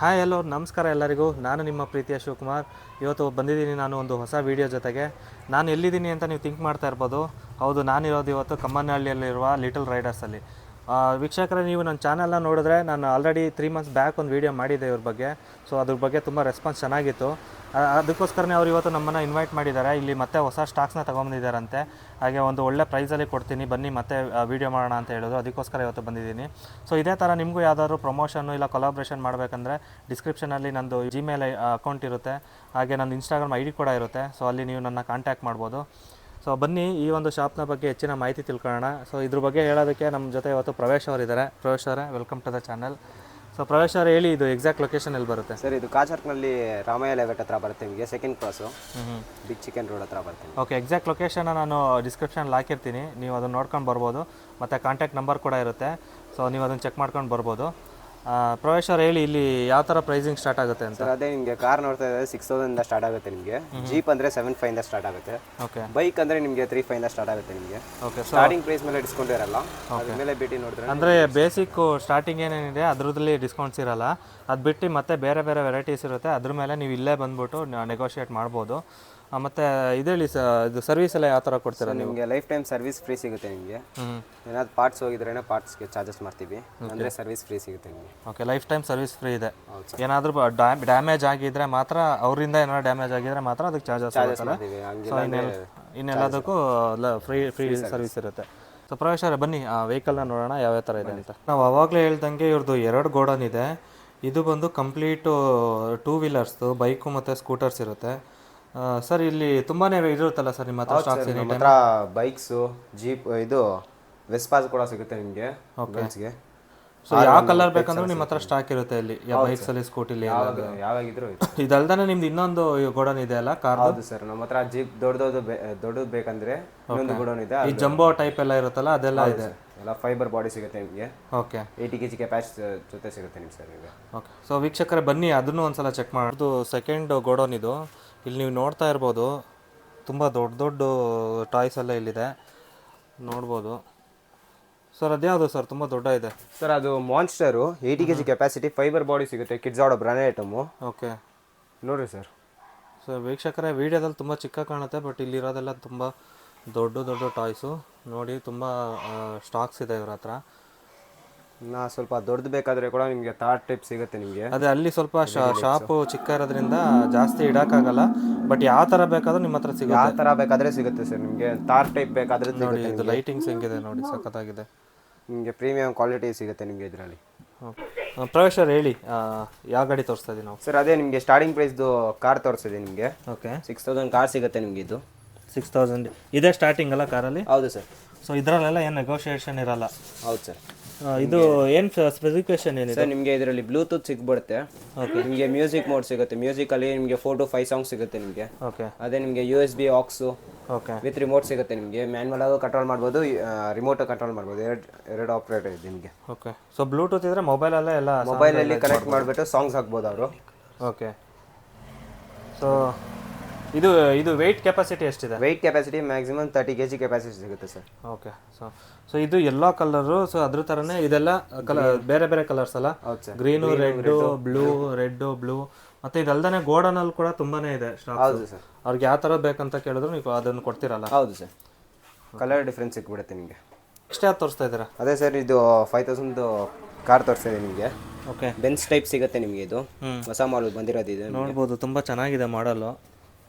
Hi hello ನಮಸ್ಕಾರ ಎಲ್ಲರಿಗೂ. ನಾನು ನಿಮ್ಮ ಪ್ರೀತಿಯ ಶಿವಕುಮಾರ್. ಇವತ್ತು ಬಂದಿದ್ದೀನಿ ನಾನು ಒಂದು ಹೊಸ ವಿಡಿಯೋ ಜೊತೆಗೆ. ನಾನು ಎಲ್ಲಿದ್ದೀನಿ ಅಂತ ನೀವು ಥಿಂಕ್ ಮಾಡ್ತಾ ಇರ್ಬೋದು. ಹೌದು, ನಾನಿರೋದು ಇವತ್ತು ಕಮ್ಮನಹಳ್ಳಿಯಲ್ಲಿರುವ ಲಿಟಲ್ ರೈಡರ್ಸಲ್ಲಿ ವೀಕ್ಷಕರೇ, ನೀವು ನನ್ನ ಚಾನಲ್ನ ನೋಡಿದ್ರೆ ನಾನು ಆಲ್ರೆಡಿ ತ್ರೀ ಮಂತ್ಸ್ ಬ್ಯಾಕ್ ಒಂದು ವೀಡಿಯೋ ಮಾಡಿದ್ದೆ ಇವ್ರ ಬಗ್ಗೆ. ಸೊ ಅದ್ರ ಬಗ್ಗೆ ತುಂಬ ರೆಸ್ಪಾನ್ಸ್ ಚೆನ್ನಾಗಿತ್ತು. ಅದಕ್ಕೋಸ್ಕರನೇ ಅವ್ರು ಇವತ್ತು ನಮ್ಮನ್ನು ಇನ್ವೈಟ್ ಮಾಡಿದ್ದಾರೆ. ಇಲ್ಲಿ ಮತ್ತೆ ಹೊಸ ಸ್ಟಾಕ್ಸ್ನ ತೊಗೊಂಬಂದಿದ್ದಾರಂತೆ. ಹಾಗೆ ಒಂದು ಒಳ್ಳೆ ಪ್ರೈಸಲ್ಲಿ ಕೊಡ್ತೀನಿ. ಬನ್ನಿ ಮತ್ತೆ ವೀಡಿಯೋ ಮಾಡೋಣ ಅಂತ ಹೇಳೋದು. ಅದಕ್ಕೋಸ್ಕರ ಇವತ್ತು ಬಂದಿದ್ದೀನಿ. ಸೊ ಇದೇ ಥರ ನಿಮಗೂ ಯಾವ್ದಾದ್ರು ಪ್ರಮೋಷನ್ನು ಇಲ್ಲ ಕೊಲಾಬ್ರೇಷನ್ ಮಾಡಬೇಕಂದ್ರೆ ಡಿಸ್ಕ್ರಿಪ್ಷನಲ್ಲಿ ನಂದು ಜಿಮೇಲ್ ಅಕೌಂಟ್ ಇರುತ್ತೆ. ಹಾಗೆ ನನ್ನ ಇನ್ಸ್ಟಾಗ್ರಾಮ್ ಐ ಡಿ ಕೂಡ ಇರುತ್ತೆ. ಸೊ ಅಲ್ಲಿ ನೀವು ನನ್ನ ಕಾಂಟ್ಯಾಕ್ಟ್ ಮಾಡ್ಬೋದು. ಸೊ ಬನ್ನಿ, ಈ ಒಂದು ಶಾಪ್ನ ಬಗ್ಗೆ ಹೆಚ್ಚಿನ ಮಾಹಿತಿ ತಿಳ್ಕೊಳ್ಳೋಣ. ಸೊ ಇದ್ರ ಬಗ್ಗೆ ಹೇಳೋದಕ್ಕೆ ನಮ್ಮ ಜೊತೆ ಇವತ್ತು ಪ್ರವೇಶ್ ಅವರಿದ್ದಾರೆ. ಪ್ರವೇಶ್ ಅವರೇ welcome to the channel so Pravesh ಅವ್ರು ಹೇಳಿ ಇದು ಎಕ್ಸಾಕ್ಟ್ ಲೊಕೇಶನ್ ಎಲ್ಲಿ ಬರುತ್ತೆ. ಸರ್ ಇದು ಕಾಚರ್ಕ್ನಲ್ಲಿ ರಾಮಯ್ಯ ಲೇಔಟ್ ಹತ್ರ ಬರುತ್ತೆ ನಿಮಗೆ second cross big chicken road ಹತ್ರ ಬರುತ್ತೆ ಓಕೆ ಎಕ್ಸಾಕ್ಟ್ ಲೊಕೇಶನ್ ನಾನು ಡಿಸ್ಕ್ರಿಪ್ಷನಲ್ಲಿ ಹಾಕಿರ್ತೀನಿ. ನೀವು ಅದನ್ನು ನೋಡ್ಕೊಂಡು ಬರ್ಬೋದು. ಮತ್ತು ಕಾಂಟ್ಯಾಕ್ಟ್ ನಂಬರ್ ಕೂಡ ಇರುತ್ತೆ. ಸೊ ನೀವು ಅದನ್ನು ಚೆಕ್ ಮಾಡ್ಕೊಂಡು ಬರ್ಬೋದು. ಪ್ರವೇಶ್ ಅವ್ರು ಹೇಳಿ ಇಲ್ಲಿ ಯಾವ ಥರ ಪ್ರೈಸಿಂಗ್ ಸ್ಟಾರ್ಟ್ ಆಗುತ್ತೆ ಅಂತ? ಸರ್ ಅದೇ ನಿಮಗೆ ಕಾರ್ ನೋಡ್ತಾ ಇದ್ದಾರೆ ಸಿಕ್ಸ್ ತೌಸಂಡ್ ಸ್ಟಾರ್ಟ್ ಆಗುತ್ತೆ ನಿಮಗೆ. ಜೀಪ್ ಅಂದರೆ ಸೆವೆನ್ ಫೈವಿಂದ ಸ್ಟಾರ್ಟ್ ಆಗುತ್ತೆ. ಓಕೆ ಬೈಕ್ ಅಂದರೆ ನಿಮಗೆ ತ್ರೀ ಫೈವಿಂದ ಸ್ಟಾರ್ಟ್ ಆಗುತ್ತೆ ನಿಮಗೆ. ಓಕೆ ಸ್ಟಾರ್ಟಿಂಗ್ ಪ್ರೈಸ್ ಮೇಲೆ ಡಿಸ್ಕೌಂಟ್ ಇರಲ್ಲ. ಅದ್ರ ಮೇಲೆ ಭೇಟಿ ನೋಡಿದ್ರೆ ಅಂದರೆ ಬೇಸಿಕ್ಕು ಸ್ಟಾರ್ಟಿಂಗ್ ಏನೇನಿದೆ ಅದರಲ್ಲಿ ಡಿಸ್ಕೌಂಟ್ಸ್ ಇರಲ್ಲ. ಅದು ಬಿಟ್ಟು ಮತ್ತೆ ಬೇರೆ ಬೇರೆ ವೆರೈಟೀಸ್ ಇರುತ್ತೆ. ಅದ್ರ ಮೇಲೆ ನೀವು ಇಲ್ಲೇ ಬಂದ್ಬಿಟ್ಟು ನೆಗೋಷಿಯೇಟ್ ಮಾಡ್ಬೋದು. ಮತ್ತೆ ಇದೇಳಿ ಸ ಇದು ಸರ್ವಿಸ್ ಎಲ್ಲ ಯಾವ ಥರ ಕೊಡ್ತೀರಾ ನೀವು? ನಿಮಗೆ ಲೈಫ್ ಟೈಮ್ ಸರ್ವಿಸ್ ಫ್ರೀ ಸಿಗುತ್ತೆ ನಿಮಗೆ. ಏನಾದ್ರು ಪಾರ್ಟ್ಸ್ ಹೋಗಿದ್ರೇನೆ ಪಾರ್ಟ್ಸ್ಗೆ ಚಾರ್ಜಸ್ ಮಾಡ್ತೀವಿ. ಅಂದರೆ ಸರ್ವಿಸ್ ಫ್ರೀ ಸಿಗುತ್ತೆ ನಿಮಗೆ. Okay life time service free ಇದೆ. ಏನಾದರೂ ಡ್ಯಾಮೇಜ್ ಆಗಿದ್ರೆ ಮಾತ್ರ ಅವರಿಂದ ಏನಾದ್ರು ಡ್ಯಾಮೇಜ್ ಆಗಿದ್ರೆ ಮಾತ್ರ ಅದಕ್ಕೆ ಚಾರ್ಜಸ್ ಮಾಡ್ತೀವಿ. ಹಂಗೆ ಇನ್ನೆಲ್ಲದಕ್ಕೂ ಫ್ರೀ ಫ್ರೀ ಸರ್ವಿಸ್ ಇರುತ್ತೆ. ಸೊ ಪ್ರವೇಶ ಅವರೇ ಬನ್ನಿ ಆ ವೆಹಿಕಲ್ನ ನೋಡೋಣ ಯಾವ್ಯಾವ ಥರ ಇದೆ ಅಂತ. ನಾವು ಅವಾಗಲೇ ಹೇಳ್ದಂಗೆ ಇವ್ರದ್ದು ಎರಡು ಗೋಡನ್ ಇದೆ. ಇದು ಬಂದು ಕಂಪ್ಲೀಟು ಟೂ ವೀಲರ್ಸ್ದು ಬೈಕು ಮತ್ತು ಸ್ಕೂಟರ್ಸ್ ಇರುತ್ತೆ. ಸರ್ ಇಲ್ಲಿ ತುಂಬಾನೇ ಇರುತ್ತಲ್ಲ ಸರ್ ನಿಮ್ಮ ಹತ್ರ ಸ್ಟಾಕ್ಸ್ ನಮ್ಮ ಹತ್ರ ಬೈಕ್ಸು ಜೀಪ್ ಇದು ವೆಸ್ಪಾಸ್ ಕೂಡ ಸಿಗುತ್ತೆ ನಿಮಗೆ ಗರ್ಲ್ಸ್ಗೆ ಸೊ ಯಾವ ಕಲರ್ ಬೇಕಂದ್ರೂ ನಿಮ್ಮ ಹತ್ರ ಸ್ಟಾಕ್ ಇರುತ್ತೆ ಇಲ್ಲಿ. ಯಾವ ಬೈಕ್ಸಲ್ಲಿ ಸ್ಕೂಟಿಲಿ ಯಾವಾಗ ಯಾವಾಗಿದ್ರು ಇದೆ. ಇದಲ್ದೇ ನಿಮ್ದು ಇನ್ನೊಂದು ಗೋಡನ್ ಇದೆ ಅಲ್ಲ ಕಾರ್ ಹೌದು ಸರ್ ನಮ್ಮ ಹತ್ರ ಜೀಪ್ ದೊಡ್ಡ ದೊಡ್ಡ ದೊಡ್ಡದು ಬೇಕಂದ್ರೆ ಇನ್ನೊಂದು ಗೋಡನ್ ಇದೆ ಈ ಜಂಬೋ ಟೈಪ್ ಎಲ್ಲ ಇರುತ್ತಲ್ಲ ಅದೆಲ್ಲ ಇದೆ. ಎಲ್ಲ ಫೈಬರ್ ಬಾಡಿ ಸಿಗುತ್ತೆ ನಿಮಗೆ. Okay eighty K G capacity ಜೊತೆ ಸಿಗುತ್ತೆ ನಿಮ್ಗೆ ಸರ್ ಓಕೆ ಸೊ ವೀಕ್ಷಕರೇ ಬನ್ನಿ ಅದನ್ನು ಒಂದ್ಸಲ ಚೆಕ್ ಮಾಡೋದು ಸೆಕೆಂಡ್ ಗೋಡೌನ್ ಇದು. ಇಲ್ಲಿ ನೀವು ನೋಡ್ತಾ ಇರ್ಬೋದು ತುಂಬ ದೊಡ್ಡ ದೊಡ್ಡ ಟಾಯ್ಸ್ ಎಲ್ಲ ಇಲ್ಲಿದೆ. ನೋಡ್ಬೋದು. ಸರ್ ಅದ್ಯಾವುದು ಸರ್? ತುಂಬ ದೊಡ್ಡ ಇದೆ. ಸರ್ ಅದು monster eighty K G capacity fibre body ಸಿಗುತ್ತೆ ಕಿಡ್ಸ್ ಆಡೋ ಬ್ರಾಂಡ್ ಐಟಮು. ಓಕೆ. ನೋಡಿರಿ ಸರ್. ಸರ್ ವೀಕ್ಷಕರೇ ವಿಡಿಯೋದಲ್ಲಿ ತುಂಬ ಚಿಕ್ಕ ಕಾಣುತ್ತೆ ಬಟ್ ಇಲ್ಲಿರೋದೆಲ್ಲ ತುಂಬ ದೊಡ್ಡ ದೊಡ್ಡ ಟಾಯ್ಸು. ನೋಡಿ ತುಂಬ ಸ್ಟಾಕ್ಸ್ ಇದೆ ಇವ್ರ ಹತ್ರ. ನಾ ಸ್ವಲ್ಪ ದೊಡ್ಡದು ಬೇಕಾದ್ರೆ ಕೂಡ ನಿಮಗೆ ಥರ್ಡ್ ಟೈಪ್ ಸಿಗುತ್ತೆ ನಿಮಗೆ. ಅದೇ ಅಲ್ಲಿ ಸ್ವಲ್ಪ ಶಾಪು ಚಿಕ್ಕ ಇರೋದ್ರಿಂದ ಜಾಸ್ತಿ ಇಡೋಕ್ಕಾಗಲ್ಲ ಬಟ್ ಯಾವ ಥರ ಬೇಕಾದ್ರೂ ನಿಮ್ಮ ಹತ್ರ ಸಿಗುತ್ತೆ. ಯಾವ ಥರ ಬೇಕಾದ್ರೆ ಸಿಗುತ್ತೆ ಸರ್ ನಿಮಗೆ? ಥಾರ್ ಟೈಪ್ ಬೇಕಾದ್ರೆ ನೋಡಿ ಇದು ಲೈಟಿಂಗ್ಸ್ ಹೆಂಗಿದೆ ನೋಡಿ ಸಖತ್ತಾಗಿದೆ. ನಿಮಗೆ ಪ್ರೀಮಿಯಂ ಕ್ವಾಲಿಟಿ ಸಿಗುತ್ತೆ ನಿಮಗೆ ಇದರಲ್ಲಿ. ಪ್ರವೇಶರ್ ಹೇಳಿ. ಯಾವ ಗಾಡಿ ತೋರಿಸ್ತಾ ಇದ್ದೀವಿ ನಾವು? ಸರ್ ಅದೇ ನಿಮಗೆ ಸ್ಟಾರ್ಟಿಂಗ್ ಪ್ರೈಸ್ದು ಕಾರ್ ತೋರಿಸಿದೆ ನಿಮಗೆ. ಓಕೆ. ಸಿಕ್ಸ್ ತೌಸಂಡ್ ಕಾರ್ ಸಿಗುತ್ತೆ ನಿಮಗೆ ಇದು. ಸಿಕ್ಸ್ ತೌಸಂಡ್ ಇದೇ ಸ್ಟಾರ್ಟಿಂಗ್ ಅಲ್ಲ ಕಾರಲ್ಲಿ ಹೌದು ಸರ್. ಸೊ ಇದರಲ್ಲೆಲ್ಲ ಏನು ನೆಗೋಷಿಯೇಷನ್ ಇರಲ್ಲ? ಹೌದು ಸರ್. ಇದು ಏನು ಸ್ಪೆಸಿಫಿಕೇಶನ್ ಏನಿದೆ? ಸರ್ ನಿಮಗೆ ಇದರಲ್ಲಿ ಬ್ಲೂಟೂತ್ ಸಿಗ್ಬಿಡುತ್ತೆ. ನಿಮಗೆ ಮ್ಯೂಸಿಕ್ ಮೋಡ್ ಸಿಗುತ್ತೆ. ಮ್ಯೂಸಿಕ್ ಅಲ್ಲಿ ನಿಮಗೆ 4 ಟು ಫೈವ್ ಸಾಂಗ್ ಸಿಗುತ್ತೆ ನಿಮಗೆ. ಓಕೆ ಅದೇ ನಿಮಗೆ U S B aux okay with remote ಸಿಗುತ್ತೆ ನಿಮಗೆ. ಮ್ಯಾನುವಲ್ ಆಗಿ ಕಂಟ್ರೋಲ್ ಮಾಡ್ಬೋದು ರಿಮೋಟ್ ಕಂಟ್ರೋಲ್ ಮಾಡ್ಬೋದು. ಎರಡು ಎರಡು ಆಪ್ರೇಟರ್ ಇದೆ ನಿಮಗೆ. ಓಕೆ ಸೊ ಬ್ಲೂಟೂತ್ ಇದ್ರೆ ಮೊಬೈಲ್ ಅಲ್ಲೇ ಎಲ್ಲ ಮೊಬೈಲಲ್ಲಿ ಕನೆಕ್ಟ್ ಮಾಡಿಬಿಟ್ಟು ಸಾಂಗ್ಸ್ ಹಾಕ್ಬೋದು ಅವರು. ಓಕೆ ಸೊ ಇದು ಇದು ವೆಯ್ಟ್ ಕೆಪಾಸಿಟಿ ಎಷ್ಟಿದೆ? Weight capacity maximum thirty K G capacity ಸಿಗುತ್ತೆ ಸರ್ ಓಕೆ ಸೊ ಸೊ ಇದು ಎಲ್ಲೋ ಕಲರು ಸೊ ಅದ್ರ ಥರನೇ ಇದೆಲ್ಲ ಕಲರ್ ಬೇರೆ ಬೇರೆ ಕಲರ್ಸ್ ಅಲ್ಲ? Green red blue red blue ಮತ್ತೆ ಇದಲ್ದೇ ಗೋಡನಲ್ಲಿ ಕೂಡ ತುಂಬಾನೇ ಇದೆ ಸ್ಟಾಕ್ ಹೌದು ಸರ್ ಅವ್ರಿಗೆ ಯಾವ ಥರ ಬೇಕಂತ ಕೇಳಿದ್ರು ನೀವು ಅದನ್ನು ಕೊಡ್ತೀರಲ್ಲ? ಹೌದು ಸರ್ ಕಲರ್ ಡಿಫ್ರೆನ್ಸ್ ಸಿಕ್ಬಿಡುತ್ತೆ ನಿಮಗೆ. ಎಷ್ಟು ಯಾವ್ದು ತೋರಿಸ್ತಾ ಇದ್ದೀರಾ? ಅದೇ ಸರ್ ಇದು ಫೈವ್ ತೌಸಂಡ್ ಕಾರ್ ತೋರಿಸ್ತಿದೆ ನಿಮಗೆ. ಓಕೆ ಬೆನ್ಸ್ ಟೈಪ್ ಸಿಗುತ್ತೆ ನಿಮಗೆ ಇದು. ಹೊಸ ಮಾಡಲ್ ಬಂದಿರೋದು ಇದು ನೋಡ್ಬೋದು ತುಂಬಾ ಚೆನ್ನಾಗಿದೆ ಮಾಡಲು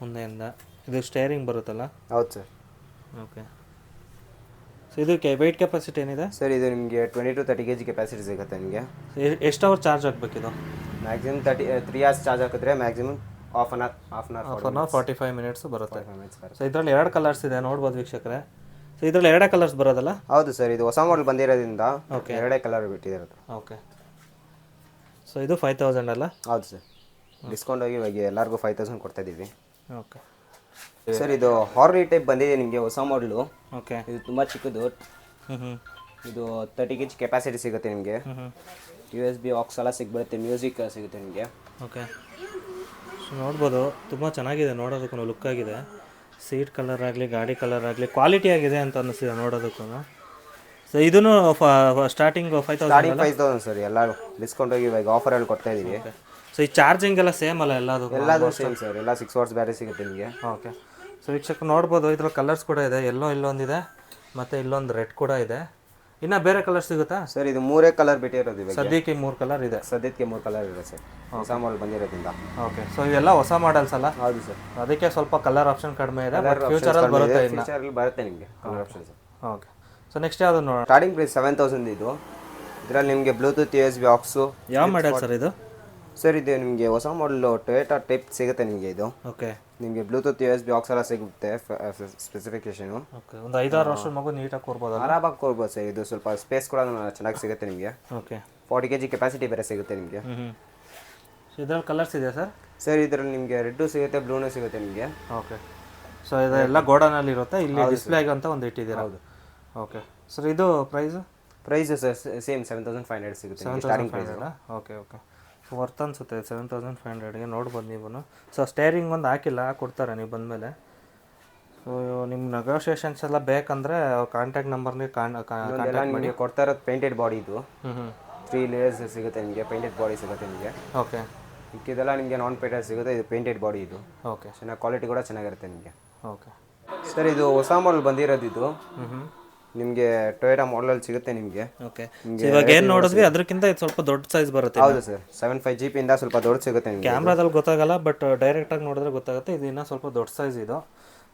ಮುಂದೆಯಿಂದ. ಇದು ಸ್ಟೇರಿಂಗ್ ಬರುತ್ತಲ್ಲ? ಹೌದು ಸರ್. ಓಕೆ ಸೊ ಇದಕ್ಕೆ ವೆಯ್ಟ್ ಕೆಪಾಸಿಟಿ ಏನಿದೆ? ಸರ್ ಇದು ನಿಮಗೆ twenty to thirty K G capacity ಸಿಗುತ್ತೆ ನಿಮಗೆ. ಎಷ್ಟು hour charge ಆಗಬೇಕಿದು? Maximum thirty three hours charge ಹಾಕಿದ್ರೆ maximum half an hour half an hour hour forty five minutes ಬರುತ್ತೆ. ಮಿನಿಟ್ಸ್ ಬರುತ್ತೆ. ಸೊ ಇದರಲ್ಲಿ ಎರಡು ಕಲರ್ಸ್ ಇದೆ ನೋಡ್ಬೋದು ವೀಕ್ಷಕರೇ. ಸೊ ಇದರಲ್ಲಿ ಎರಡೇ ಕಲರ್ಸ್ ಬರೋದಲ್ಲ? ಹೌದು ಸರ್ ಇದು ಹೊಸ ಮಾಡಲ್ ಬಂದಿರೋದ್ರಿಂದ ಓಕೆ ಎರಡೇ ಕಲರ್ ಬಿಟ್ಟಿರೋದು. ಓಕೆ ಸೊ ಇದು ಫೈವ್ ತೌಸಂಡ್ ಅಲ್ಲ? ಹೌದು ಸರ್. ಡಿಸ್ಕೌಂಟ್ ಹೋಗಿ ಇವಾಗ ಎಲ್ಲರಿಗೂ ಫೈವ್ ತೌಸಂಡ್ ಕೊಡ್ತಾ ಇದ್ದೀವಿ ಓಕೆ ಸರ್ ಇದು ಹಾರ್ರಿ ಟೈಪ್ ಬಂದಿದೆ ನಿಮಗೆ ಹೊಸ ಮಾಡಲು ಓಕೆ ಇದು ತುಂಬ ಚಿಕ್ಕದು. ಹ್ಞೂ ಹ್ಞೂ ಇದು ತರ್ಟಿ ಕೆ ಜಿ ಕೆಪಾಸಿಟಿ ಸಿಗುತ್ತೆ ನಿಮಗೆ. ಹ್ಞೂ ಯು ಎಸ್ ಬಿ ಆಕ್ಸ್ ಎಲ್ಲ ಸಿಗ್ಬಿಡುತ್ತೆ ಮ್ಯೂಸಿಕ್ ಸಿಗುತ್ತೆ ನಿಮಗೆ. ಓಕೆ ಸೊ ನೋಡ್ಬೋದು ತುಂಬ ಚೆನ್ನಾಗಿದೆ ನೋಡೋದಕ್ಕೂ ಲುಕ್ ಆಗಿದೆ. ಸೀಟ್ ಕಲರ್ ಆಗಲಿ ಗಾಡಿ ಕಲರ್ ಆಗಲಿ ಕ್ವಾಲಿಟಿ ಆಗಿದೆ ಅಂತ ಅನ್ನಿಸ್ತಿದೆ ನೋಡೋದಕ್ಕೂ ಸೊ ಇದನ್ನು starting five thousand five thousand sir ಎಲ್ಲರೂ ಡಿಸ್ಕೌಂಟ್ ಹೋಗಿ ಇವಾಗ ಆಫರಲ್ಲಿ ಕೊಡ್ತಾ ಇದ್ದೀವಿ ಸೊ ಈ ಚಾರ್ಜಿಂಗ್ ಎಲ್ಲ ಸೇಮ್ ಅಲ್ಲ ಎಲ್ಲದು ಎಲ್ಲದೂ ಸೇಮ್ ಸರ್ ಎಲ್ಲ ಸಿಕ್ಸ್ ವರ್ಸ್ ಬೇರೆ ಸಿಗುತ್ತೆ ನಿಮಗೆ. ಓಕೆ ಸೊ ವೀಕ್ಷಕ ನೋಡ್ಬೋದು ಇದ್ರ ಕಲರ್ಸ್ ಕೂಡ ಇದೆ. ಎಲ್ಲೋ ಇಲ್ಲೊಂದಿದೆ ಮತ್ತು ಇಲ್ಲೊಂದು ರೆಡ್ ಕೂಡ ಇದೆ. ಇನ್ನ ಬೇರೆ ಕಲರ್ ಸಿಗುತ್ತಾ? ಸರ್ ಇದು ಮೂರೇ ಕಲರ್ ಬಿಟ್ಟಿರೋದು ಇವಾಗ. ಸದ್ಯಕ್ಕೆ ಮೂರು ಕಲರ್ ಇದೆ. ಸದ್ಯಕ್ಕೆ ಮೂರು ಕಲರ್ ಇದೆ ಸರ್ ಹೊಸ ಮಾಡಲ್ ಬಂದಿರೋದ್ರಿಂದ. ಓಕೆ ಸೊ ಇವೆಲ್ಲ ಹೊಸ ಮಾಡಲ್ಸ್ ಅಲ್ಲ? ಹೌದು ಸರ್ ಅದಕ್ಕೆ ಸ್ವಲ್ಪ ಕಲರ್ ಆಪ್ಷನ್ ಕಡಿಮೆ ಇದೆ ಫ್ಯೂಚರ್ ಅಲ್ಲಿ ಬರುತ್ತೆ ಇನ್ನು. ಬರುತ್ತೆ ನಿಮಗೆ colour options okay so next ಯಾವುದು ನೋಡೋಣ? ಸ್ಟಾರ್ಟಿಂಗ್ ಪ್ರೈಸ್ ಸೆವೆನ್ ತೌಸಂಡ್ ಇದು. ಇದರಲ್ಲಿ ನಿಮಗೆ Bluetooth U S B aux ಯಾವ ಮಾಡಲ್ ಸರ್ ಇದು? ಸರ್ ಇದು ನಿಮಗೆ ಹೊಸ ಮಾಡಲು ಟೊಯೋಟಾ ಟೈಪ್ ಸಿಗುತ್ತೆ ನಿಮಗೆ ಇದು. ಓಕೆ ನಿಮಗೆ Bluetooth U S B aux ಎಲ್ಲ ಸಿಗುತ್ತೆ ಸ್ಪೆಸಿಫಿಕೇಶನು ಓಕೆ ಒಂದು ಐದಾರು ವರ್ಷದ ಮಗು ನೀಟಾಗಿ ಕೊಡ್ಬೋದು ಆರಾಮಾಗಿ ಕೊಡ್ಬೋದು ಸರ್ ಇದು ಸ್ವಲ್ಪ ಸ್ಪೇಸ್ ಕೂಡ ಚೆನ್ನಾಗಿ ಸಿಗುತ್ತೆ ನಿಮಗೆ. Okay forty K G capacity ಬೇರೆ ಸಿಗುತ್ತೆ ನಿಮಗೆ. ಇದ್ರಲ್ಲಿ ಕಲರ್ಸ್ ಇದೆ ಸರ್? ಸರ್ ಇದರಲ್ಲಿ ನಿಮಗೆ ರೆಡ್ಡು ಸಿಗುತ್ತೆ ಬ್ಲೂನು ಸಿಗುತ್ತೆ ನಿಮಗೆ. ಓಕೆ ಸೊ ಇದೆಲ್ಲ ಗೋಡನಲ್ಲಿ ಇರುತ್ತೆ ಇಲ್ಲಿ ಡಿಸ್ಪ್ಲೇಗೆ ಅಂತ ಒಂದು ಇಟ್ಟಿದ್ದೀರಾ? ಹೌದು. ಓಕೆ ಸರ್ ಇದು price price sir same seven thousand five hundred ಸಿಗುತ್ತೆ starting price okay okay worth ಅನ್ಸುತ್ತೆ ಸೆವೆನ್ ತೌಸಂಡ್ ಫೈವ್ ಹಂಡ್ರೆಡ್ಗೆ ನೋಡ್ಬೋದು ನೀವು ಸೊ ಸ್ಟೇರಿಂಗ್ ಒಂದು ಹಾಕಿಲ್ಲ ಕೊಡ್ತಾರೆ ನೀವು ಬಂದಮೇಲೆ. ಸೊ ನಿಮ್ಮ ನೆಗೋಷಿಯೇಷನ್ಸ್ ಎಲ್ಲ ಬೇಕಂದ್ರೆ ಕಾಂಟ್ಯಾಕ್ಟ್ ನಂಬರ್ನೇ ನಿಮಗೆ ಕೊಡ್ತಾ ಇರೋದು ಪೇಂಟೆಡ್ ಬಾಡಿ ಇದು. ತ್ರೀ ಲೇಯರ್ಸ್ ಸಿಗುತ್ತೆ ನಿಮಗೆ ಪೇಂಟೆಡ್ ಬಾಡಿ ಸಿಗುತ್ತೆ ನಿಮಗೆ. ಓಕೆ ಇದೆಲ್ಲ ನಿಮಗೆ ನಾನ್ ಪೇಂಟೆಡ್ ಸಿಗುತ್ತೆ ಇದು ಪೇಂಟೆಡ್ ಬಾಡಿ ಇದು. ಓಕೆ ಚೆನ್ನಾಗಿ ಕ್ವಾಲಿಟಿ ಕೂಡ ಚೆನ್ನಾಗಿರುತ್ತೆ ನಿಮಗೆ. ಓಕೆ ಸರ್ ಇದು ಹೊಸ ಮಾಡಲ್ ಬಂದಿರೋದು ಇದು. ಹ್ಞೂ ಹ್ಞೂ ನಿಮಗೆ ಟೊಯೋಟಾ ಮಾಡಲಲ್ಲಿ ಸಿಗುತ್ತೆ ನಿಮಗೆ. ಓಕೆ ಇವಾಗ ಏನು ನೋಡಿದ್ವಿ? ಅದಕ್ಕಿಂತ ಇದು ಸ್ವಲ್ಪ ದೊಡ್ಡ ಸೈಜ್ ಬರುತ್ತೆ ಹೌದು ಸರ್. ಸೆವೆನ್ ಫೈವ್ ಜಿ ಪಿಯಿಂದ ಸ್ವಲ್ಪ ದೊಡ್ಡ ಸಿಗುತ್ತೆ ನಿಮಗೆ ಕ್ಯಾಮ್ರಾದಲ್ಲಿ ಗೊತ್ತಾಗಲ್ಲ ಬಟ್ ಡೈರೆಕ್ಟಾಗಿ ನೋಡಿದ್ರೆ ಗೊತ್ತಾಗುತ್ತೆ. ಇದು ಇನ್ನೂ ಸ್ವಲ್ಪ ದೊಡ್ಡ ಸೈಜ್ ಇದು.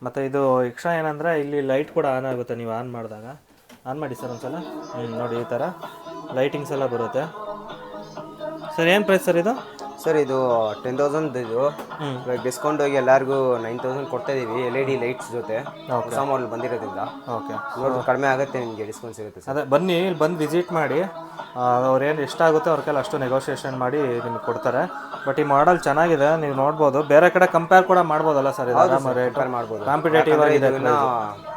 ಮತ್ತು ಇದು ಎಕ್ಸ್ಟ್ರಾ ಏನಂದರೆ ಇಲ್ಲಿ ಲೈಟ್ ಕೂಡ ಆನ್ ಆಗುತ್ತೆ ನೀವು ಆನ್ ಮಾಡಿದಾಗ. ಆನ್ ಮಾಡಿ ಸರ್ ಒಂದ್ಸಲ. ನೋಡಿ ಈ ಥರ ಲೈಟಿಂಗ್ಸ್ ಎಲ್ಲ ಬರುತ್ತೆ. ಸರ್ ಏನು ಪ್ರೈಸ್ ಸರ್ ಇದು? ಸರ್ ಇದು ಟೆನ್ ತೌಸಂಡ್ ಇದು. ಇವಾಗ ಡಿಸ್ಕೌಂಟ್ ಹೋಗಿ ಎಲ್ಲರಿಗೂ ನೈನ್ ತೌಸಂಡ್ ಕೊಡ್ತಾ ಇದೀವಿ ಎಲ್ ಇ ಡಿ ಲೈಟ್ಸ್ ಜೊತೆ ಹೊಸ ಮಾಡಲ್ ಬಂದಿರೋದ್ರಿಂದ. ಓಕೆ ನೋಡಿ ಕಡಿಮೆ ಆಗುತ್ತೆ ನಿಮಗೆ ಡಿಸ್ಕೌಂಟ್ ಸಿಗುತ್ತೆ ಸರ್. ಅದೇ ಬನ್ನಿ ಇಲ್ಲಿ ಬಂದು ವಿಸಿಟ್ ಮಾಡಿ. ಅವ್ರೇನು ಎಷ್ಟಾಗುತ್ತೆ ಅವ್ರ ಕೈಲಿ ಅಷ್ಟು ನೆಗೋಷಿಯೇಷನ್ ಮಾಡಿ ನಿಮ್ಗೆ ಕೊಡ್ತಾರೆ. ಬಟ್ ಈ ಮಾಡಲ್ ಚೆನ್ನಾಗಿದೆ ನೀವು ನೋಡ್ಬೋದು. ಬೇರೆ ಕಡೆ ಕಂಪೇರ್ ಕೂಡ ಮಾಡ್ಬೋದಲ್ಲ ಸರ್ ಇದು ಆರಾಮ ರೇಟ್ ಕಂಪೇರ್ ಮಾಡ್ಬೋದು. ಕಾಂಪಿಟೇಟಿವ್ ಆಗಿದೆ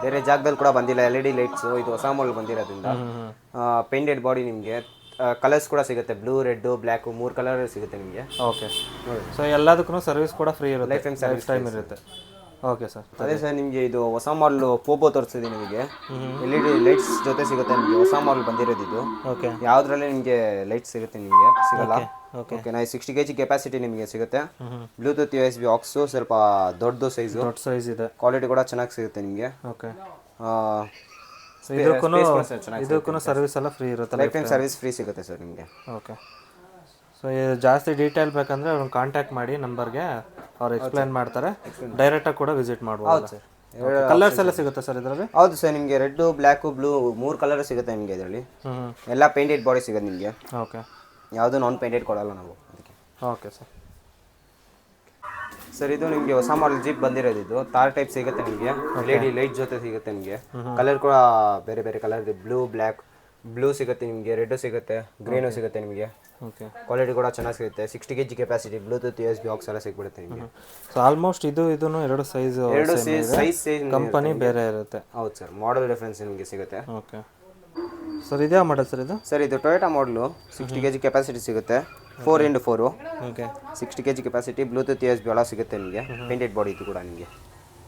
ಬೇರೆ ಜಾಗದಲ್ಲಿ ಕೂಡ ಬಂದಿಲ್ಲ ಎಲ್ ಇ ಡಿ ಲೈಟ್ಸ್ ಇದು ಹೊಸ ಮಾಡಲ್ ಬಂದಿರೋದ್ರಿಂದ. ಪೇಂಟೆಡ್ ಬಾಡಿ ನಿಮಗೆ. ಕಲರ್ಸ್ ಕೂಡ ಸಿಗುತ್ತೆ. ಬ್ಲೂ ರೆಡ್ ಬ್ಲ್ಯಾಕ್ ಮೂರು ಕಲರ್ ಸಿಗುತ್ತೆ ನಿಮಗೆ. ಓಕೆ ಸೊ ಎಲ್ಲದಕ್ಕೂ ಸರ್ವಿಸ್ ಕೂಡ ಫ್ರೀ ಇರುತ್ತೆ. ಲೈಫ್ ಟೈಮ್ ಇರುತ್ತೆ. ಓಕೆ ಸರ್ ಅದೇ ಸರ್ ನಿಮಗೆ ಇದು ಹೊಸ ಮಾಡಲ್ ಪೋಪೋ ತೋರಿಸಿದೆ ನಿಮಗೆ. ಎಲ್ ಇ ಡಿ ಲೈಟ್ಸ್ ಜೊತೆ ಸಿಗುತ್ತೆ ನಿಮಗೆ. ಹೊಸ ಮಾಡಲ್ ಬಂದಿರೋದು ಇದು. ಓಕೆ ಯಾವುದ್ರಲ್ಲಿ ನಿಮಗೆ ಲೈಟ್ ಸಿಗುತ್ತೆ ನಿಮಗೆ? ಸಿಗಲ್ಲ? ಓಕೆ ಓಕೆ ನಾ ಸಿಕ್ಸ್ಟಿ ಕೆ ಜಿ ಕೆಪಾಸಿಟಿ ನಿಮಗೆ ಸಿಗುತ್ತೆ. Bluetooth U S B aux ಸ್ವಲ್ಪ ದೊಡ್ಡದು ಸೈಜು ದೊಡ್ಡ ಸೈಜ್ ಇದೆ. ಕ್ವಾಲಿಟಿ ಕೂಡ ಚೆನ್ನಾಗಿ ಸಿಗುತ್ತೆ ನಿಮಗೆ. ಓಕೆ ಇದಕ್ಕೂ ಸರ್ವಿಸ್ ಎಲ್ಲ ಫ್ರೀ ಇರುತ್ತೆ ಲೈಫ್ ಟೈಮ್ ಸರ್ವಿಸ್ ಫ್ರೀ ಸಿಗುತ್ತೆ ಸರ್ ನಿಮಗೆ. ಓಕೆ ಸೊ ಜಾಸ್ತಿ ಡೀಟೇಲ್ ಬೇಕಂದ್ರೆ ಅವ್ರನ್ನ ಕಾಂಟ್ಯಾಕ್ಟ್ ಮಾಡಿ ನಂಬರ್ಗೆ ಅವ್ರು ಎಕ್ಸ್ಪ್ಲೈನ್ ಮಾಡ್ತಾರೆ. ಡೈರೆಕ್ಟಾಗಿ ಕೂಡ ವಿಸಿಟ್ ಮಾಡ್ಬೋದು ಸರ್ ಕಲರ್ಸ್ ಎಲ್ಲ ಸಿಗುತ್ತೆ ಸರ್ ಇದರಲ್ಲಿ? ಹೌದು ಸರ್ ನಿಮಗೆ ರೆಡ್ ಬ್ಲ್ಯಾಕು ಬ್ಲೂ ಮೂರು ಕಲರ್ ಸಿಗುತ್ತೆ ನಿಮಗೆ ಇದರಲ್ಲಿ. ಎಲ್ಲ ಪೇಂಟೆಡ್ ಬಾಡಿ ಸಿಗುತ್ತೆ ನಿಮಗೆ. ಓಕೆ ಯಾವುದು ನಾನ್ ಪೇಂಟೆಡ್ ಕೊಡಲ್ಲ ನಾವು ಅದಕ್ಕೆ. ಓಕೆ ಸರ್ ಸರ್ ಇದು ನಿಮಗೆ ಹೊಸ ಮಾಡಲ್ ಜೀಪ್ ಬಂದಿರೋದು ಇದು. ತಾರ್ ಟೈಪ್ ಸಿಗುತ್ತೆ ನಿಮಗೆ. ಲೇಡಿ ಇ ಡಿ ಲೈಟ್ ಜೊತೆ ಸಿಗುತ್ತೆ ನಿಮಗೆ. ಕಲರ್ ಕೂಡ ಬೇರೆ ಬೇರೆ ಕಲರ್ ಇದೆ. ಬ್ಲೂ ಬ್ಲ್ಯಾಕ್ ಬ್ಲೂ ಸಿಗುತ್ತೆ ನಿಮಗೆ. ರೆಡ್ ಸಿಗುತ್ತೆ. ಗ್ರೀನು ಸಿಗುತ್ತೆ ನಿಮಗೆ. ಓಕೆ ಕ್ವಾಲಿಟಿ ಕೂಡ ಚೆನ್ನಾಗಿ ಸಿಗುತ್ತೆ. Sixty K G capacity Bluetooth U S B aux ಎಲ್ಲ ಸಿಗ್ಬಿಡುತ್ತೆ ನಿಮಗೆ. ಸೊ ಆಲ್ಮೋಸ್ಟ್ ಇದು ಇದೂ ಎರಡು ಸೈಜ್ ಎರಡು ಸೈಜ್ ಸೈಜ್ ಕಂಪನಿ ಬೇರೆ ಇರುತ್ತೆ. ಹೌದು ಸರ್. ಮಾಡಲ್ ಡಿಫ್ರೆನ್ಸ್ ನಿಮಗೆ ಸಿಗುತ್ತೆ. ಓಕೆ ಸರ್ ಇದೇ ಮಾಡಲ್ ಸರ್ ಇದು? ಸರ್ ಇದು Toyota model sixty K G capacity ಸಿಗುತ್ತೆ. Four into four okay sixty K G capacity Bluetooth U S B ಎಲ್ಲ ಸಿಗುತ್ತೆ ನಿಮಗೆ. ಪೇಂಟೆಡ್ ಬಾಡಿ ಇದು ಕೂಡ ನಿಮಗೆ.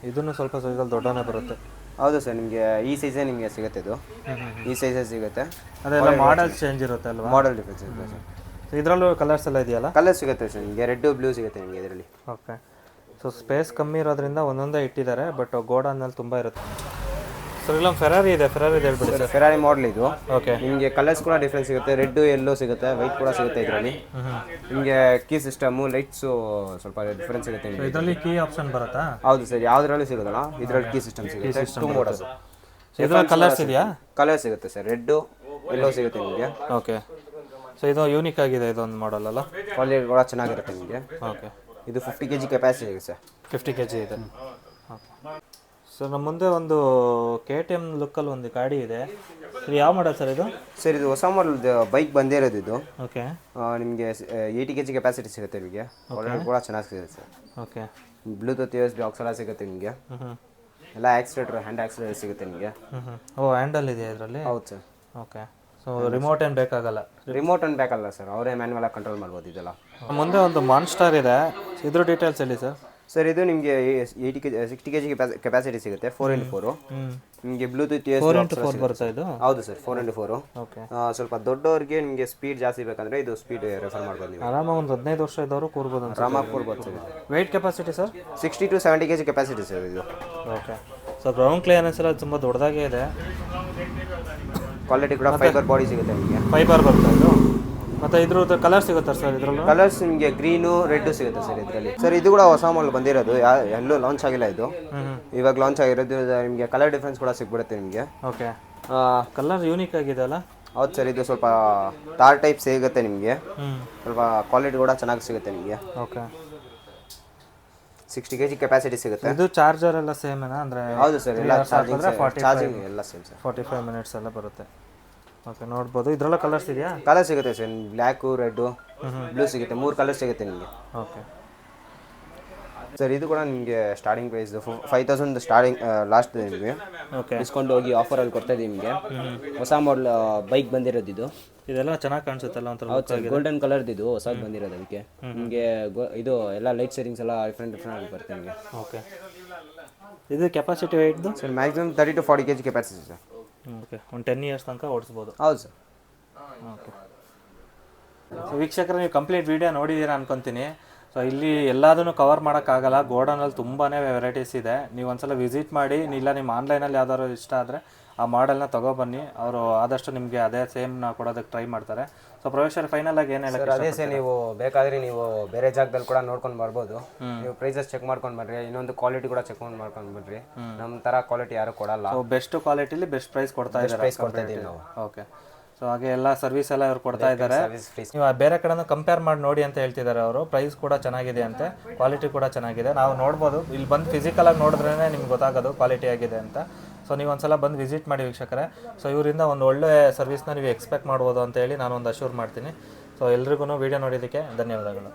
ಇದನ್ನು ಸ್ವಲ್ಪ ಸೈಜಲ್ಲಿ ದೊಡ್ಡನೇ ಬರುತ್ತೆ. ಹೌದು ಸರ್ ನಿಮಗೆ ಈ ಸೈಜೇ ನಿಮಗೆ ಸಿಗುತ್ತೆ ಇದು. ಈ ಸೈಜೇ ಸಿಗುತ್ತೆ. ಅದೆಲ್ಲ ಮಾಡೆಲ್ ಚೇಂಜ್ ಇರುತ್ತೆ ಅಲ್ವಾ? ಮಾಡಲ್ ಡಿಫ್ರೆನ್ಸ್ ಇರುತ್ತೆ ಸರ್. ಸೊ ಇದರಲ್ಲೂ ಕಲರ್ಸ್ ಎಲ್ಲ ಇದೆಯಲ್ಲ? ಕಲರ್ ಸಿಗುತ್ತೆ ಸರ್ ನಿಮಗೆ. ರೆಡ್ ಬ್ಲೂ ಸಿಗುತ್ತೆ ನಿಮಗೆ ಇದರಲ್ಲಿ. ಓಕೆ ಸೊ ಸ್ಪೇಸ್ ಕಮ್ಮಿ ಇರೋದ್ರಿಂದ ಒಂದೊಂದೇ ಇಟ್ಟಿದ್ದಾರೆ ಬಟ್ ಗೋಡನ್ನಲ್ಲಿ ತುಂಬ ಇರುತ್ತೆ. ಸರ್ ಇಲ್ಲ ಫೆರಾರಿ ಇದೆ ಫೆರಾರಿ ಇದೆ ಹೇಳ್ಬಿಡಿ. ಸರ್ ಫೆರಾರಿ ಮಾಡಲ್ ಇದು. ಓಕೆ ನಿಮಗೆ ಕಲರ್ಸ್ ಕೂಡ ಡಿಫ್ರೆನ್ಸ್ ಸಿಗುತ್ತೆ ರೆಡ್ ಎಲ್ಲೋ ಸಿಗುತ್ತೆ ವೈಟ್ ಕೂಡ ಸಿಗುತ್ತೆ ಇದರಲ್ಲಿ. ನಿಮಗೆ ಕೀ ಸಿಸ್ಟಮು ಲೈಟ್ಸು ಸ್ವಲ್ಪ ಡಿಫ್ರೆನ್ಸ್ ಸಿಗುತ್ತೆ ನಿಮಗೆ. ಇದರಲ್ಲಿ ಕೀ ಆಪ್ಷನ್ ಬರುತ್ತಾ? ಹೌದು ಸರ್ ಯಾವ್ದ್ರಲ್ಲಿ ಸಿಗೋದಲ್ಲ ಇದರಲ್ಲಿ ಕೀ ಸಿಸ್ಟಮ್ ಸಿಗುತ್ತೆ. ಟೂ ಮಾಡಲ್ಸ್ ಇದರಲ್ಲಿ ಕಲರ್ಸ್ ಇದೆಯಾ? ಕಲರ್ ಸಿಗುತ್ತೆ ಸರ್ ರೆಡ್ಡು ಎಲ್ಲೋ ಸಿಗುತ್ತೆ ನಿಮಗೆ. ಓಕೆ ಸೊ ಇದು ಯೂನಿಕ್ ಆಗಿದೆ ಇದೊಂದು ಮಾಡಲ್ ಅಲ್ಲ? ಕ್ವಾಲಿಟಿ ಕೂಡ ಚೆನ್ನಾಗಿರುತ್ತೆ ನಿಮಗೆ. ಓಕೆ ಇದು ಫಿಫ್ಟಿ ಕೆ ಜಿ ಕೆಪಾಸಿಟಿ ಇದೆ ಸರ್. ಫಿಫ್ಟಿ ಕೆ ಜಿ ಇದೆ. ಸರ್ ನಮ್ಮ ಮುಂದೆ ಒಂದು ಕೆ ಟಿ ಎಂ ಲುಕ್ಕಲ್ಲಿ ಒಂದು ಗಾಡಿ ಇದೆ. ಸರ್ ಯಾವ ಮಾಡಲ್ ಸರ್ ಇದು? ಸರ್ ಇದು ಹೊಸ ಮಾಡಲ್ ಬೈಕ್ ಬಂದಿರೋದು ಇದು. ಓಕೆ ನಿಮಗೆ ಏಯ್ಟಿ ಕೆ ಜಿ ಕೆಪಾಸಿಟಿ ಸಿಗುತ್ತೆ ನಿಮಗೆ. ಕ್ವಾಲಿಟಿ ಕೂಡ ಚೆನ್ನಾಗಿ ಸಿಗುತ್ತೆ sir okay Bluetooth U S B aux ಎಲ್ಲ ಸಿಗುತ್ತೆ ನಿಮಗೆ. ಎಲ್ಲ ಆಕ್ಸಿಲೇಟರ್ ಹ್ಯಾಂಡ್ ಆಕ್ಸಿಲೇಟರ್ ಸಿಗುತ್ತೆ ನಿಮಗೆ. ಓ ಹ್ಯಾಂಡಲ್ ಇದೆ ಇದರಲ್ಲಿ? ಹೌದು ಸರ್ ಓಕೆ ಸೊ ರಿಮೋಟ್ ಏನು ಬೇಕಾಗಲ್ಲ? ರಿಮೋಟ್ ಏನು ಬೇಕಲ್ಲ ಸರ್ ಅವರೇ ಮ್ಯಾನ್ಯಲ್ ಕಂಟ್ರೋಲ್ ಮಾಡ್ಬೋದು ಇದೆಲ್ಲ. ಮುಂದೆ ಒಂದು ಮಾನ್ಸ್ಟರ್ ಇದೆ. ಇದ್ರ ಡೀಟೇಲ್ಸ್ ಹೇಳಿ ಸರ್ ಸರ್ ಇದು ನಿಮಗೆ eighty K sixty K G capacity ಸಿಗುತ್ತೆ ಫೋರ್ ಇಂಟು ಫೋರು ನಿಮಗೆ ಬ್ಲೂಟೂತ್ ಫೋರ್ ಇಂಟು ಫೋರ್ ಬರುತ್ತಾ ಇದು? ಹೌದು sir four into four okay ಸ್ವಲ್ಪ ದೊಡ್ಡವರಿಗೆ ನಿಮಗೆ ಸ್ಪೀಡ್ ಜಾಸ್ತಿ ಬೇಕಂದ್ರೆ ಇದು ಸ್ಪೀಡ್ ರೆಫರ್ ಮಾಡ್ಬೋದು ನೀವು. ಆರಾಮಾಗಿ ಒಂದು ಹದಿನೈದು ವರ್ಷ ಇದ್ದವರು ಕೂರ್ಬೋದು ಆರಾಮಾಗಿ ಕೂರ್ಬೋದು sir. Weight capacity sir? Sixty to seventy K G capacity sir ಇದು. ಓಕೆ ಸೊ ಗ್ರೌಂಡ್ ಕ್ಲಿಯರೆನ್ಸ್ ಎಲ್ಲ ತುಂಬ ದೊಡ್ಡದಾಗೇ ಇದೆ. ಕ್ವಾಲಿಟಿ ಕೂಡ ಫೈಬರ್ ಬಾಡಿ ಸಿಗುತ್ತೆ ನಿಮಗೆ. ಫೈಬರ್ ಬರ್ತಾ ಇದು? ಮತ್ತು ಇದ್ರದ್ದು ಕಲರ್ ಸಿಗುತ್ತಾ ಸರ್ ಇದ್ರಲ್ಲಿ? ಕಲರ್ಸ್ ನಿಮಗೆ ಗ್ರೀನು ರೆಡ್ ಸಿಗುತ್ತೆ ಸರ್ ಇದರಲ್ಲಿ. ಸರ್ ಇದು ಕೂಡ ಹೊಸ ಮಾಲ್ ಬಂದಿರೋದು. ಯಾ ಎಲ್ಲೂ ಲಾಂಚ್ ಆಗಿಲ್ಲ ಇದು. ಇವಾಗ ಲಾಂಚ್ ಆಗಿರೋದು ನಿಮಗೆ ಕಲರ್ ಡಿಫ್ರೆನ್ಸ್ ಕೂಡ ಸಿಗ್ಬಿಡುತ್ತೆ ನಿಮಗೆ. ಓಕೆ ಕಲರ್ ಯೂನಿಕ್ ಆಗಿದೆ ಅಲ್ಲ? ಹೌದು ಸರ್ ಇದು ಸ್ವಲ್ಪ ತಾರ್ ಟೈಪ್ ಸಿಗುತ್ತೆ ನಿಮಗೆ. ಹ್ಞೂ ಸ್ವಲ್ಪ ಕ್ವಾಲಿಟಿ ಕೂಡ ಚೆನ್ನಾಗಿ ಸಿಗುತ್ತೆ ನಿಮಗೆ. Okay sixty K G capacity ಸಿಗುತ್ತೆ. ಇದು ಚಾರ್ಜರ್ ಎಲ್ಲ ಸೇಮೇನಾ ಅಂದರೆ ಹೌದು ಸರ್ ಎಲ್ಲ ಚಾರ್ಜಿಂಗ್ ಚಾರ್ಜಿಂಗ್ ಎಲ್ಲ same sir forty five minutes ಎಲ್ಲ ಬರುತ್ತೆ. ಓಕೆ ನೋಡ್ಬೋದು. ಇದರಲ್ಲ ಕಲರ್ಸ್ ಇದೆಯಾ? ಕಲರ್ ಸಿಗುತ್ತೆ ಸರ್ ಬ್ಲ್ಯಾಕು ರೆಡ್ಡು ಬ್ಲೂ ಸಿಗುತ್ತೆ. ಮೂರು ಕಲರ್ ಸಿಗುತ್ತೆ ನಿಮಗೆ. ಓಕೆ ಸರ್ ಇದು ಕೂಡ ನಿಮಗೆ starting price five thousand starting last ನಿಮಗೆ. ಓಕೆ ಡಿಸ್ಕೌಂಟ್ ಹೋಗಿ ಆಫರಲ್ಲಿ ಕೊಡ್ತಾ ಇದ್ದೀವಿ ನಿಮಗೆ. ಹೊಸ ಮಾಡಲ್ ಬೈಕ್ ಬಂದಿರೋದು ಇದು. ಇದೆಲ್ಲ ಚೆನ್ನಾಗಿ ಕಾಣಿಸುತ್ತಲ್ಲ ಒಂಥರ ಹೌದು ಸರ್ ಗೋಲ್ಡನ್ ಕಲರ್ದು ಇದು ಹೊಸದು ಬಂದಿರೋದು ಅದಕ್ಕೆ. ನಿಮಗೆ ಇದು ಎಲ್ಲ ಲೈಟ್ ಸೆಟ್ಟಿಂಗ್ಸ್ ಎಲ್ಲ ಡಿಫ್ರೆಂಟ್ ಡಿಫ್ರೆಂಟ್ ಆಗಿ ಬರುತ್ತೆ ನಿಮಗೆ. ಓಕೆ ಇದು capacity ವೆಯ್ಟ್ದು sir maximum thirty to forty K G capacity sir okay ಒಂದು ಟೆನ್ ಇಯರ್ಸ್ ತನಕ ಓಡಿಸ್ಬೋದು. ಹೌದು ಸರ್. ಓಕೆ ಸೊ ವೀಕ್ಷಕರು ನೀವು ಕಂಪ್ಲೀಟ್ ವಿಡಿಯೋ ನೋಡಿದ್ದೀರಾ ಅನ್ಕೊಂತೀನಿ. ಸೊ ಇಲ್ಲಿ ಎಲ್ಲದನ್ನು ಕವರ್ ಮಾಡೋಕ್ಕಾಗಲ್ಲ. ಗೋಡನಲ್ಲಿ ತುಂಬಾ ವೆರೈಟೀಸ್ ಇದೆ. ನೀವು ಒಂದ್ಸಲ ವಿಸಿಟ್ ಮಾಡಿ ಇಲ್ಲ ನಿಮ್ಮ ಆನ್ಲೈನಲ್ಲಿ ಯಾವ್ದಾದ್ರು ಇಷ್ಟ ಆದರೆ ಆ ಮಾಡೆಲ್ನ ತೊಗೊಬನ್ನಿ ಅವರು ಆದಷ್ಟು ನಿಮಗೆ ಅದೇ ಸೇಮ್ನ ಕೊಡೋದಕ್ಕೆ ಟ್ರೈ ಮಾಡ್ತಾರೆ. ಸೊ ಪ್ರವೇಶರ್ ಫೈನಲ್ ಆಗಿ ಏನು ಸರ್ ಅದೇ ಸರ್ ನೀವು ಬೇಕಾದ್ರೆ ನೀವು ಬೇರೆ ಜಾಗದಲ್ಲಿ ಕೂಡ ನೋಡ್ಕೊಂಡು ಬರ್ಬೋದು. ನೀವು ಪ್ರೈಸಸ್ ಚೆಕ್ ಮಾಡ್ಕೊಂಡು ಬರ್ರಿ ಇನ್ನೊಂದು ಕ್ವಾಲಿಟಿ ಕೂಡ ಚೆಕ್ ಮಾಡ್ಕೊಂಡು ಬರ್ರಿ. ನಮ್ಮ ಥರ ಕ್ವಾಲಿಟಿ ಯಾರು ಕೊಡಲ್ಲ. ಸೊ ಬೆಸ್ಟ್ ಕ್ವಾಲಿಟಿಲಿ ಬೆಸ್ಟ್ ಪ್ರೈಸ್ ಕೊಡ್ತಾ ಇದ್ದಾರೆ ಪ್ರೈಸ್ ಕೊಡ್ತಾ ಇದ್ದೀವಿ ನಾವು. ಓಕೆ ಸೊ ಹಾಗೆ ಎಲ್ಲ ಸರ್ವಿಸ್ ಎಲ್ಲ ಇವ್ರು ಕೊಡ್ತಾ ಇದ್ದಾರೆ. ಸರ್ವಿಸ್ ಫ್ರೀ ನೀವು ಆ ಬೇರೆ ಕಡೆನೂ ಕಂಪೇರ್ ಮಾಡಿ ನೋಡಿ ಅಂತ ಹೇಳ್ತಿದ್ದಾರೆ ಅವರು. ಪ್ರೈಸ್ ಕೂಡ ಚೆನ್ನಾಗಿದೆ ಅಂತೆ ಕ್ವಾಲಿಟಿ ಕೂಡ ಚೆನ್ನಾಗಿದೆ. ನಾವು ನೋಡ್ಬೋದು. ಇಲ್ಲಿ ಬಂದು ಫಿಸಿಕಲ್ ಆಗಿ ನೋಡಿದ್ರೇ ನಿಮ್ಗೆ ಗೊತ್ತಾಗೋದು ಕ್ವಾಲಿಟಿ ಆಗಿದೆ ಅಂತ. ಸೊ ನೀವು ಒಂದ್ಸಲ ಬಂದು ವಿಸಿಟ್ ಮಾಡಿ ವೀಕ್ಷಕರೇ. ಸೊ ಇವರಿಂದ ಒಂದು ಒಳ್ಳೆ ಸರ್ವಿಸ್ನ ನೀವು ಎಕ್ಸ್ಪೆಕ್ಟ್ ಮಾಡ್ಬೋದು ಅಂತ ಹೇಳಿ ನಾನು ಒಂದು ಅಶ್ಯೂರ್ ಮಾಡ್ತೀನಿ. ಸೊ ಎಲ್ರಿಗೂ ವಿಡಿಯೋ ನೋಡಿದ್ದಕ್ಕೆ ಧನ್ಯವಾದಗಳು.